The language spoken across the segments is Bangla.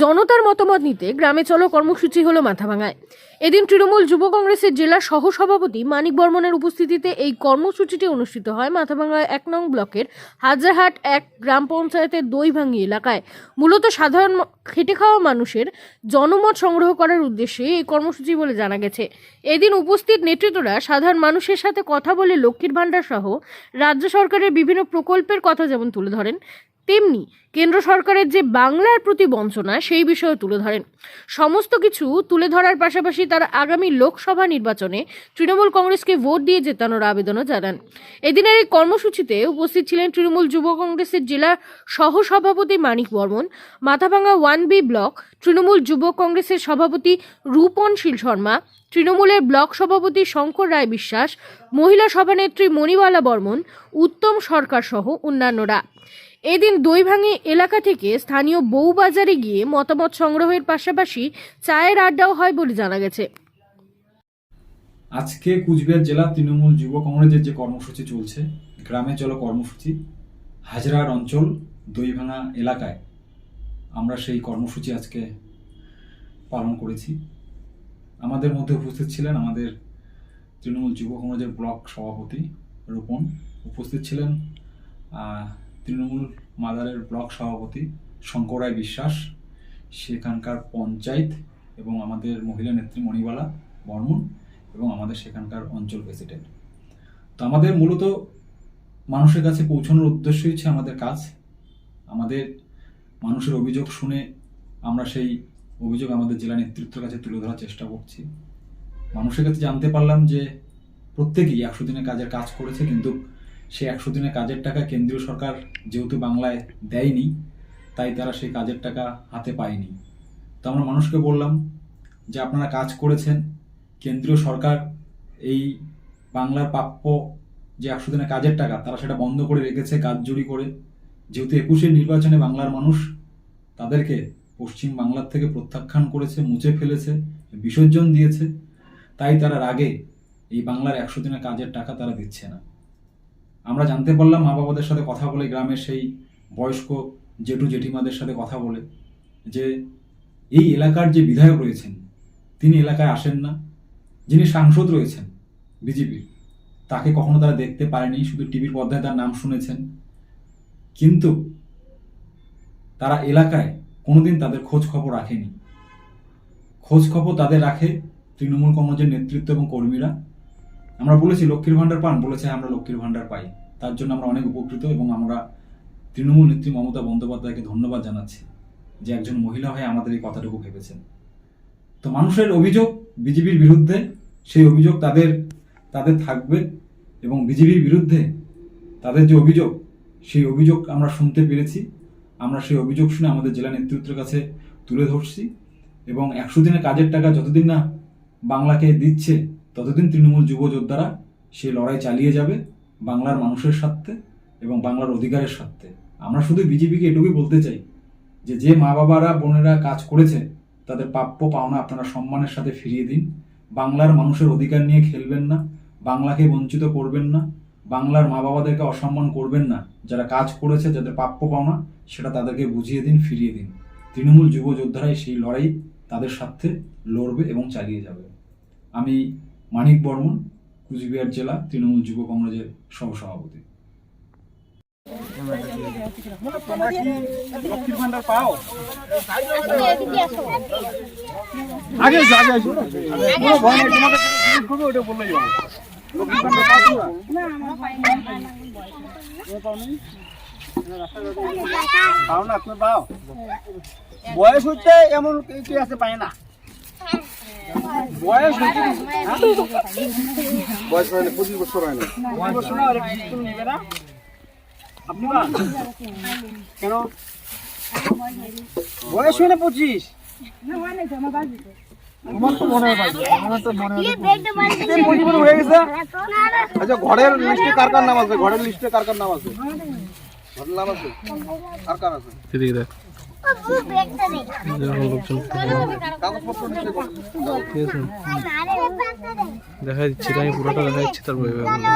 জনতার মতামত নিতে গ্রামে চলো কর্মসূচি হলো মাথাভাঙায়। এদিন তৃণমূল যুব কংগ্রেসের জেলা সহসভাপতি মানিক বর্মনের উপস্থিতিতে এই কর্মসূচিটি অনুষ্ঠিত হয় মাথাভাঙা এক নং ব্লকের হাজারহাট এক গ্রাম পঞ্চায়েতের দইভাঙ্গি এলাকায়। মূলত সাধারণ খেটে খাওয়া মানুষের জনমত সংগ্রহ করার উদ্দেশ্যে এই কর্মসূচি বলে জানা গেছে। এদিন উপস্থিত নেতৃত্বরা সাধারণ মানুষের সাথে কথা বলে লক্ষ্মীর ভাণ্ডার সহ রাজ্য সরকারের বিভিন্ন প্রকল্পের কথা যেমন তুলে ধরেন তেমনি কেন্দ্র সরকারের যে বাংলার প্রতি বঞ্চনা, সেই বিষয়ে তুলে ধরেন। সমস্ত কিছু তুলে ধরার পাশাপাশি তারা আগামী লোকসভা নির্বাচনে তৃণমূল কংগ্রেসকে ভোট দিয়ে জেতানোর আবেদনও জানান। এদিনের এই কর্মসূচিতে উপস্থিত ছিলেন তৃণমূল যুব কংগ্রেসের জেলা সহসভাপতি Manik Barman, Mathabhanga one B block Trinamool যুব কংগ্রেসের সভাপতি রূপন শীল শর্মা, তৃণমূলের ব্লক সভাপতি শঙ্কর রায় বিশ্বাস, মহিলা সভানেত্রী মণিবালা বর্মন, উত্তম সরকার সহ অন্যান্যরা। এদিন দইভাঙি এলাকা থেকে স্থানীয় বউবাজারে গিয়ে মতামত সংগ্রহের পাশাপাশি চায়ের আড্ডাও হয় বলে জানা গেছে। আজকে কুচবিহার জেলা তৃণমূল যুব কংগ্রেসের যে কর্মসূচি চলছে, গ্রামে চলো কর্মসূচি, হাজরার অঞ্চল দইভাঙা এলাকায় আমরা সেই কর্মসূচি আজকে পালন করেছি। আমাদের মধ্যে উপস্থিত ছিলেন আমাদের তৃণমূল যুব কংগ্রেসের ব্লক সভাপতি রূপন উপস্থিত ছিলেন তৃণমূল মাদারের ব্লক সভাপতি শঙ্কর রায় বিশ্বাস, সেখানকার পঞ্চায়েত এবং আমাদের মহিলা নেত্রী মণিবালা বর্মন এবং আমাদের সেখানকার অঞ্চল প্রেসিডেন্ট। তো আমাদের মূলত মানুষের কাছে পৌঁছানোর উদ্দেশ্যই হচ্ছে আমাদের কাজ। আমাদের মানুষের অভিযোগ শুনে আমরা সেই অভিযোগ আমাদের জেলা নেতৃত্বের কাছে তুলে ধরার চেষ্টা করছি। মানুষের কাছে জানতে পারলাম যে প্রত্যেকেই একশো দিনের কাজের কাজ করেছে, কিন্তু সেই একশো দিনের কাজের টাকা কেন্দ্রীয় সরকার যেহেতু বাংলায় দেয়নি, তাই তারা সেই কাজের টাকা হাতে পায়নি। তো আমরা মানুষকে বললাম যে আপনারা কাজ করেছেন, কেন্দ্রীয় সরকার এই বাংলার প্রাপ্য যে একশো দিনের কাজের টাকা, তারা সেটা বন্ধ করে রেখেছে কাজ জুড়ি করে। যেহেতু একুশের নির্বাচনে বাংলার মানুষ তাদেরকে পশ্চিম বাংলার থেকে প্রত্যাখ্যান করেছে, মুছে ফেলেছে, বিসর্জন দিয়েছে, তাই তারা রাগে এই বাংলার একশো দিনের কাজের টাকা তারা দিচ্ছে না। আমরা জানতে পারলাম মা বাবাদের সাথে কথা বলে গ্রামের সেই বয়স্ক জেঠু জেঠিমাদের সাথে কথা বলে যে এই এলাকার যে বিধায়ক রয়েছেন, তিনি এলাকায় আসেন না, যিনি সাংসদ রয়েছেন বিজেপির তাকে কখনো তারা দেখতে পারেনি, শুধু টিভির পর্দায় তার নাম শুনেছেন। কিন্তু তারা এলাকায় কোনোদিন তাদের খোঁজ খবর রাখেনি। খোঁজ খবর তাদের রাখে তৃণমূল কংগ্রেসের নেতৃত্ব এবং কর্মীরা। আমরা বলেছি লক্ষ্মীর ভাণ্ডার পান, বলেছে আমরা লক্ষ্মীর ভাণ্ডার পাই। তার জন্য আমরা অনেক উপকৃত এবং আমরা তৃণমূল নেত্রী মমতা বন্দ্যোপাধ্যায়কে ধন্যবাদ জানাচ্ছি যে একজন মহিলা হয়ে আমাদের এই কথাটুকু ভেবেছেন। তো মানুষের অভিযোগ বিজেপির বিরুদ্ধে, সেই অভিযোগ তাদের তাদের থাকবে এবং বিজেপির বিরুদ্ধে তাদের যে অভিযোগ, সেই অভিযোগ আমরা শুনতে পেরেছি। আমরা সেই অভিযোগ শুনে আমাদের জেলা নেতৃত্বের কাছে তুলে ধরছি এবং একশো দিনের কাজের টাকা যতদিন না বাংলাকে দিচ্ছে ততদিন তৃণমূল যুব যোদ্ধারা সেই লড়াই চালিয়ে যাবে বাংলার মানুষের স্বার্থে এবং বাংলার অধিকারের স্বার্থে। আমরা শুধু বিজেপিকে এটুকুই বলতে চাই যে যে মা বাবারা, বোনেরা কাজ করেছে, তাদের প্রাপ্য পাওনা আপনারা সম্মানের সাথে ফিরিয়ে দিন। বাংলার মানুষের অধিকার নিয়ে খেলবেন না, বাংলাকে বঞ্চিত করবেন না, বাংলার মা বাবাদেরকে অসম্মান করবেন না। যারা কাজ করেছে, যাদের প্রাপ্য পাওনা, সেটা তাদেরকে বুঝিয়ে দিন, ফিরিয়ে দিন। তৃণমূল যুব যোদ্ধারাই সেই লড়াই তাদের স্বার্থে লড়বে এবং চালিয়ে যাবে। আমি মানিক বর্মন, কুচবিহার জেলা তৃণমূল যুব কংগ্রেসের সহসভাপতি। আগে বয়স হচ্ছে এমন কি আছে, পায় না। বয়স? বয়স হয় না পঁচিশ বছর হয় না বছর নেবে না? আপনি কেন? বয়স হয় না পঁচিশ? তোমার তো পাইছে, আমার তো এই পঁচিশ বছর গেছে? আচ্ছা ঘরের লিস্টে কার কার নাম আছে? ঘরের লিস্টে কার কার নাম আছে? ঘরের নাম আছে? কার কার আছে? দেখ যখন লোকজন কাগজপত্র লিস্টে কর। ঠিক আছে দেখা দিচ্ছি আমি পুরোটা দেখা দিচ্ছি তারপরে এভাবে বলব।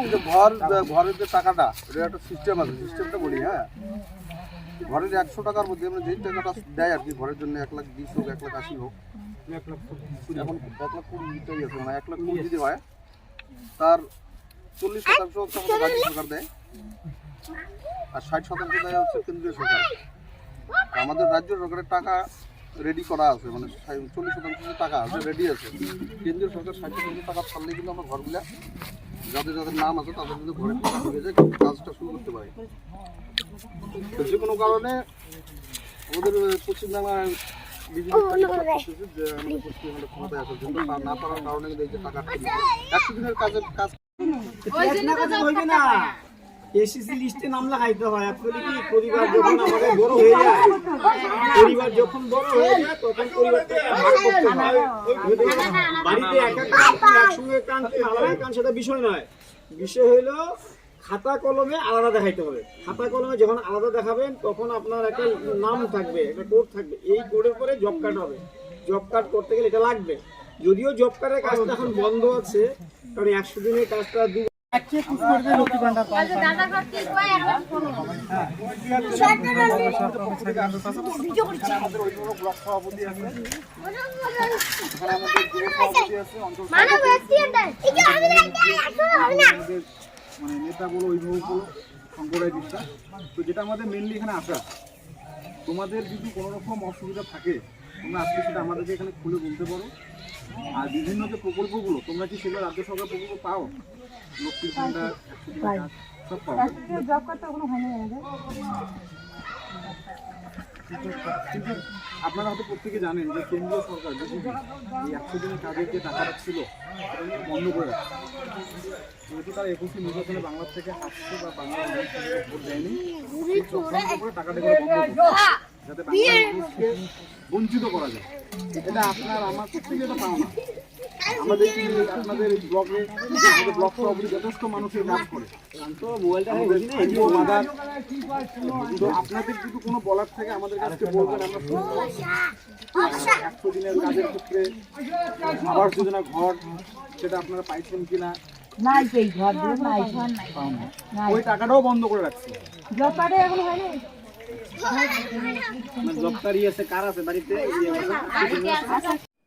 এই যে ঘর ঘরের যে টাকাটা এটা একটা সিস্টেম আছে সিস্টেমটা বলি হ্যাঁ ঘরের একশো টাকার মধ্যে মানে যেই টাকাটা দেয় আর কি ঘরের জন্য এক লাখ বিশ হোক এক লাখ আশি হোক এখন এক লাখ কুড়িটাই আছে মানে এক লাখ কুড়ি যদি হয় তার চল্লিশ শতাংশ হচ্ছে আমাদের রাজ্য সরকার দেয়। আর ষাট শতাংশ দেয় হচ্ছে কেন্দ্রীয় সরকার। আমাদের রাজ্য সরকারের টাকা রেডি করা আছে মানে চল্লিশ শতাংশ টাকা আছে রেডি আছে। কেন্দ্রীয় সরকার ষাট শতাংশ টাকা ছাড়লে কিন্তু আমরা ঘরগুলা যাদের যাদের নাম আছে তাদের কিন্তু ঘরে ঢুকে যায় কাজটা শুরু করতে পারে। তো যে কোনো কারণে আমাদের বিভিন্ন পশ্চিমবাংলার ক্ষমতায় আসার জন্য না পারার কারণে এই যে টাকা একশো দিনের কাজের কাজ না এসএসসি লিস্টে নাম লাগাইতে হয় আসলে কি পরিবার যখন আমাদের বড় হয়ে যায় পরিবার যখন বড় হয়ে যায় তখন পরিবারকে ভাগ করতে হয়। বাড়িতে একা কান একসঙ্গে কান আলাদা কান সেটা বিষয় নয়। বিষয় খাতা কলমে আলাদা দেখাইতে হবে। খাতা কলমে যখন আলাদা দেখাবেন তখন আপনার একটা নাম থাকবে একটা কোড থাকবে। এই কোডের পরে জব কার্ড হবে। জব কার্ড করতে গেলে এটা লাগবে। যদিও জব কার্ডের কাজটা এখন বন্ধ আছে কারণ একশো দিনের কাজটা দু মানে নেতা বলো অভিভাবক বলো শঙ্করায় বিশ্বাস তো যেটা আমাদের মেনলি এখানে আসা তোমাদের যদি কোনো রকম অসুবিধা থাকে, তোমরা আজকে সেটা আমাদেরকে এখানে খুলে বলতে পারো। আর বিভিন্ন যে প্রকল্পগুলো, তোমরা কি সেগুলো রাজ্য সরকার প্রকল্প পাও? লক্ষ্মীর ভান্ডার সব পাও। আপনারা হয়তো প্রত্যেকে জানেন যে কেন্দ্রীয় সরকার বিজেপি এই একশো দিনের কাজের যে টাকাটা ছিল বন্ধ করে যেহেতু তারা একুশে নির্বাচনে বাংলার থেকে হাসছে বা বাংলা ভোট দেয়নি করে টাকাটা যাতে বাংলার মানুষকে বঞ্চিত করা যায়। এটা আপনার, আমার প্রত্যেকে এটা পাও না আমাদের আপনাদের ব্লকে ব্লক সভাপতি যথেষ্ট মানুষের কাজ করে। তো মোবাইলটা মাদার তো আপনাদের যদি কোনো বলার থাকে আমাদের কাছে বলবেন আমরা। একশো দিনের কাজের ক্ষেত্রে আবাস যোজনা ঘর সেটা আপনারা পাইছেন কিনা? নাই সেই ঘর নাই। ওই টাকাটাও বন্ধ করে রাখছে। জব এখন হয় না জবকারি আছে কার আছে বাড়িতে?